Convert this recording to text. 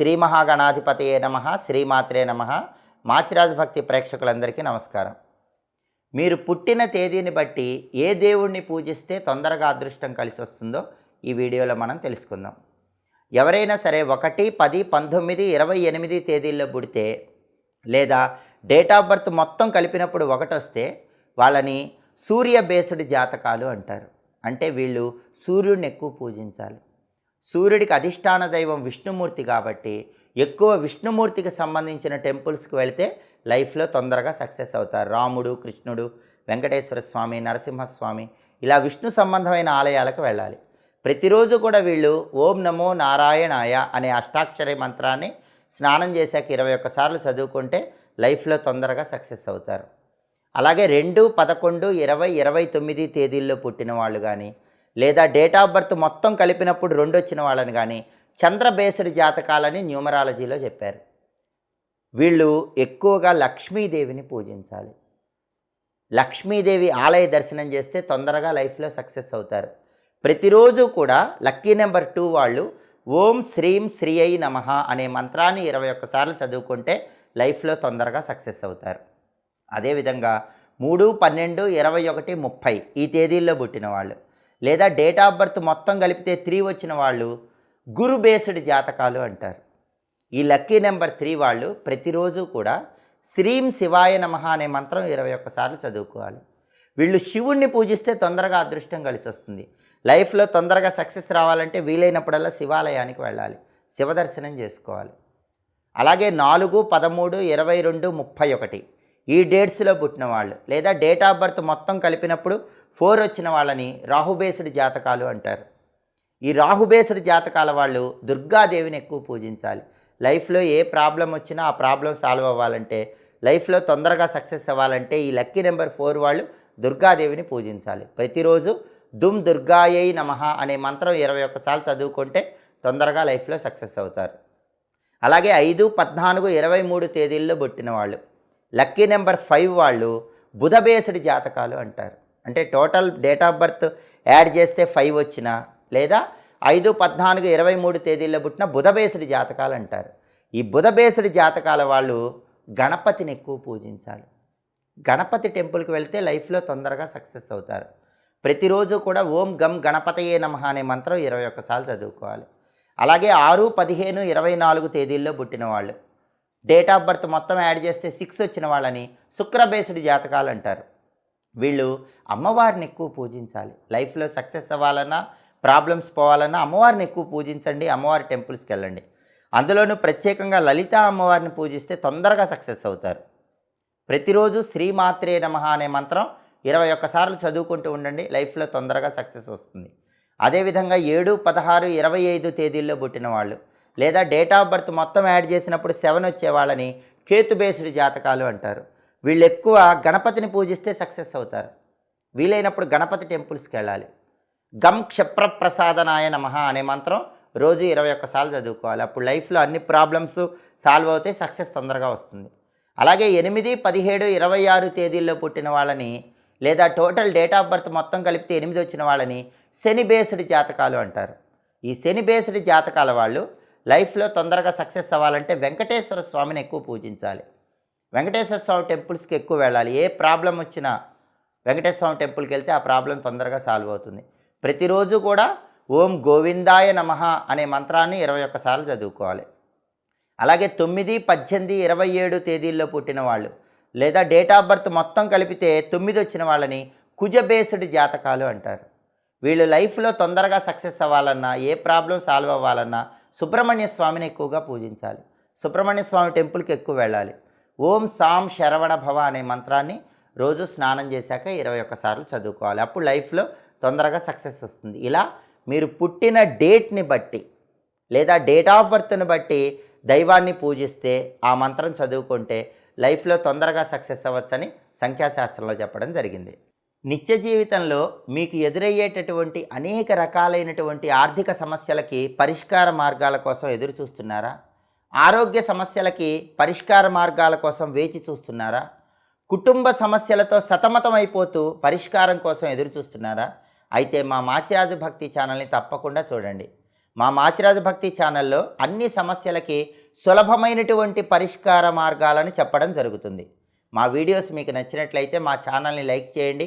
శ్రీ మహాగణాధిపతయే నమ శ్రీమాత్రే నమ. మాచిరాజ భక్తి ప్రేక్షకులందరికీ నమస్కారం. మీరు పుట్టిన తేదీని బట్టి ఏ దేవుణ్ణి పూజిస్తే తొందరగా అదృష్టం కలిసి వస్తుందో ఈ వీడియోలో మనం తెలుసుకుందాం. ఎవరైనా సరే ఒకటి పది పంతొమ్మిది ఇరవై ఎనిమిది తేదీల్లో పుడితే లేదా డేట్ ఆఫ్ బర్త్ మొత్తం కలిపినప్పుడు ఒకటి వస్తే వాళ్ళని సూర్య బేస్డ్ జాతకాలు అంటారు. అంటే వీళ్ళు సూర్యుడిని ఎక్కువ పూజించాలి. సూర్యుడికి అధిష్టాన దైవం విష్ణుమూర్తి కాబట్టి ఎక్కువ విష్ణుమూర్తికి సంబంధించిన టెంపుల్స్కి వెళితే లైఫ్లో తొందరగా సక్సెస్ అవుతారు. రాముడు కృష్ణుడు వెంకటేశ్వర స్వామి నరసింహస్వామి ఇలా విష్ణు సంబంధమైన ఆలయాలకు వెళ్ళాలి. ప్రతిరోజు కూడా వీళ్ళు ఓం నమో నారాయణాయ అనే అష్టాక్షరి మంత్రాన్ని స్నానం చేశాక ఇరవై ఒక్కసార్లు చదువుకుంటే లైఫ్లో తొందరగా సక్సెస్ అవుతారు. అలాగే రెండు పదకొండు ఇరవై ఇరవై తొమ్మిది తేదీల్లో పుట్టిన వాళ్ళు కానీ లేదా డేట్ ఆఫ్ బర్త్ మొత్తం కలిపినప్పుడు రెండు వచ్చిన వాళ్ళని కానీ చంద్ర బేస్డ్ జాతకాలని న్యూమరాలజీలో చెప్పారు. వీళ్ళు ఎక్కువగా లక్ష్మీదేవిని పూజించాలి. లక్ష్మీదేవి ఆలయ దర్శనం చేస్తే తొందరగా లైఫ్లో సక్సెస్ అవుతారు. ప్రతిరోజు కూడా లక్కీ నెంబర్ టూ వాళ్ళు ఓం శ్రీం శ్రీ అయి నమ అనే మంత్రాన్ని ఇరవై ఒక్కసార్లు చదువుకుంటే లైఫ్లో తొందరగా సక్సెస్ అవుతారు. అదేవిధంగా మూడు పన్నెండు ఇరవై ఒకటి ముప్పై ఈ తేదీల్లో పుట్టిన వాళ్ళు. లేదా డేట్ ఆఫ్ బర్త్ మొత్తం కలిపితే త్రీ వచ్చిన వాళ్ళు గురు బేస్డ్ జాతకాలు అంటారు. ఈ లక్కీ నెంబర్ త్రీ వాళ్ళు ప్రతిరోజు కూడా శ్రీం శివాయ నమ అనే మంత్రం ఇరవై ఒక్కసార్లు చదువుకోవాలి. వీళ్ళు శివుణ్ణి పూజిస్తే తొందరగా అదృష్టం కలిసి వస్తుంది. లైఫ్లో తొందరగా సక్సెస్ రావాలంటే వీలైనప్పుడల్లా శివాలయానికి వెళ్ళాలి. శివదర్శనం చేసుకోవాలి. అలాగే నాలుగు పదమూడు ఇరవై రెండు ముప్పై ఒకటి. ఈ డేట్స్లో పుట్టిన వాళ్ళు లేదా డేట్ ఆఫ్ బర్త్ మొత్తం కలిపినప్పుడు ఫోర్ వచ్చిన వాళ్ళని రాహుబేసుడు జాతకాలు అంటారు. ఈ రాహుబేసుడు జాతకాల వాళ్ళు దుర్గాదేవిని ఎక్కువ పూజించాలి. లైఫ్లో ఏ ప్రాబ్లం వచ్చినా ఆ ప్రాబ్లం సాల్వ్ అవ్వాలంటే లైఫ్లో తొందరగా సక్సెస్ అవ్వాలంటే ఈ లక్కీ నెంబర్ ఫోర్ వాళ్ళు దుర్గాదేవిని పూజించాలి. ప్రతిరోజు దుమ్ దుర్గాయై నమః అనే మంత్రం ఇరవై ఒక్కసార్లు చదువుకుంటే తొందరగా లైఫ్లో సక్సెస్ అవుతారు. అలాగే ఐదు పద్నాలుగు ఇరవై మూడు తేదీల్లో పుట్టిన వాళ్ళు లక్కీ నెంబర్ ఫైవ్ వాళ్ళు బుధ జాతకాలు అంటారు. అంటే total date of birth add చేస్తే ఫైవ్ వచ్చిన లేదా ఐదు పద్నాలుగు ఇరవై మూడు తేదీల్లో పుట్టిన బుధబేసుడి జాతకాలు అంటారు. ఈ బుధబేసుడి జాతకాల వాళ్ళు గణపతిని ఎక్కువ పూజించాలి. గణపతి టెంపుల్కి వెళ్తే లైఫ్లో తొందరగా సక్సెస్ అవుతారు. ప్రతిరోజు కూడా ఓం గం గణపతయే నమ అనే మంత్రం ఇరవై ఒక్కసార్లు చదువుకోవాలి. అలాగే ఆరు పదిహేను ఇరవై నాలుగు తేదీల్లో పుట్టిన వాళ్ళు డేట్ ఆఫ్ బర్త్ మొత్తం యాడ్ చేస్తే సిక్స్ వచ్చిన వాళ్ళని శుక్రబేసుడి జాతకాలు అంటారు. వీళ్ళు అమ్మవారిని ఎక్కువ పూజించాలి. లైఫ్లో సక్సెస్ అవ్వాలన్నా ప్రాబ్లమ్స్ పోవాలన్నా అమ్మవారిని ఎక్కువ పూజించండి అమ్మవారి టెంపుల్స్కి వెళ్ళండి. అందులోనూ ప్రత్యేకంగా లలిత అమ్మవారిని పూజిస్తే తొందరగా సక్సెస్ అవుతారు. ప్రతిరోజు శ్రీమాత్రే నమ అనే మంత్రం ఇరవై ఒక్కసార్లు చదువుకుంటూ ఉండండి లైఫ్లో తొందరగా సక్సెస్ వస్తుంది. అదేవిధంగా ఏడు పదహారు ఇరవై ఐదు తేదీల్లో పుట్టిన వాళ్ళు లేదా డేట్ ఆఫ్ బర్త్ మొత్తం యాడ్ చేసినప్పుడు సెవెన్ వచ్చే వాళ్ళని కేతు బేస్డ్ జాతకాలు అంటారు. వీళ్ళు ఎక్కువ గణపతిని పూజిస్తే సక్సెస్ అవుతారు. వీలైనప్పుడు గణపతి టెంపుల్స్కి వెళ్ళాలి. గం క్షప్రప్రసాదనాయ నమ అనే మంత్రం రోజు ఇరవై ఒక్కసార్లు చదువుకోవాలి. అప్పుడు లైఫ్లో అన్ని ప్రాబ్లమ్స్ సాల్వ్ అవుతాయి సక్సెస్ తొందరగా వస్తుంది. అలాగే ఎనిమిది పదిహేడు ఇరవై ఆరు తేదీల్లో పుట్టిన వాళ్ళని లేదా టోటల్ డేట్ ఆఫ్ బర్త్ మొత్తం కలిపితే ఎనిమిది వచ్చిన వాళ్ళని శని బేస్డ్ జాతకాలు అంటారు. ఈ శని బేస్డ్ జాతకాల వాళ్ళు లైఫ్లో తొందరగా సక్సెస్ అవ్వాలంటే వెంకటేశ్వర స్వామిని ఎక్కువ పూజించాలి. వెంకటేశ్వర స్వామి టెంపుల్స్కి ఎక్కువ వెళ్ళాలి. ఏ ప్రాబ్లం వచ్చినా వెంకటేశ్వర స్వామి టెంపుల్కి వెళ్తే ఆ ప్రాబ్లం తొందరగా సాల్వ్ అవుతుంది. ప్రతిరోజు కూడా ఓం గోవిందాయ నమః అనే మంత్రాన్ని ఇరవై ఒక్కసార్లు చదువుకోవాలి. అలాగే తొమ్మిది పద్దెనిమిది ఇరవై ఏడు తేదీల్లో పుట్టిన వాళ్ళు లేదా డేట్ ఆఫ్ బర్త్ మొత్తం కలిపితే తొమ్మిది వచ్చిన వాళ్ళని కుజబేస్డ్ జాతకాలు అంటారు. వీళ్ళు లైఫ్లో తొందరగా సక్సెస్ అవ్వాలన్నా ఏ ప్రాబ్లం సాల్వ్ అవ్వాలన్నా సుబ్రహ్మణ్య స్వామిని ఎక్కువగా పూజించాలి. సుబ్రహ్మణ్య స్వామి టెంపుల్కి ఎక్కువ వెళ్ళాలి. ఓం సాం శరవణ భవ అనే మంత్రాన్ని రోజు స్నానం చేశాక ఇరవై ఒక్కసార్లు చదువుకోవాలి. అప్పుడు లైఫ్లో తొందరగా సక్సెస్ వస్తుంది. ఇలా మీరు పుట్టిన డేట్ని బట్టి లేదా డేట్ ఆఫ్ బర్త్ని బట్టి దైవాన్ని పూజిస్తే ఆ మంత్రం చదువుకుంటే లైఫ్లో తొందరగా సక్సెస్ అవ్వచ్చని సంఖ్యాశాస్త్రంలో చెప్పడం జరిగింది. నిత్య జీవితంలో మీకు ఎదురయ్యేటటువంటి అనేక రకాలైనటువంటి ఆర్థిక సమస్యలకి పరిష్కార మార్గాల కోసం ఎదురు చూస్తున్నారా? ఆరోగ్య సమస్యలకి పరిష్కార మార్గాల కోసం వేచి చూస్తున్నారా? కుటుంబ సమస్యలతో సతమతమైపోతూ పరిష్కారం కోసం ఎదురు చూస్తున్నారా? అయితే మా మాచిరాజు భక్తి ఛానల్ని తప్పకుండా చూడండి. మా మాచిరాజు భక్తి ఛానల్లో అన్ని సమస్యలకి సులభమైనటువంటి పరిష్కార మార్గాలను చెప్పడం జరుగుతుంది. మా వీడియోస్ మీకు నచ్చినట్లయితే మా ఛానల్ని లైక్ చేయండి.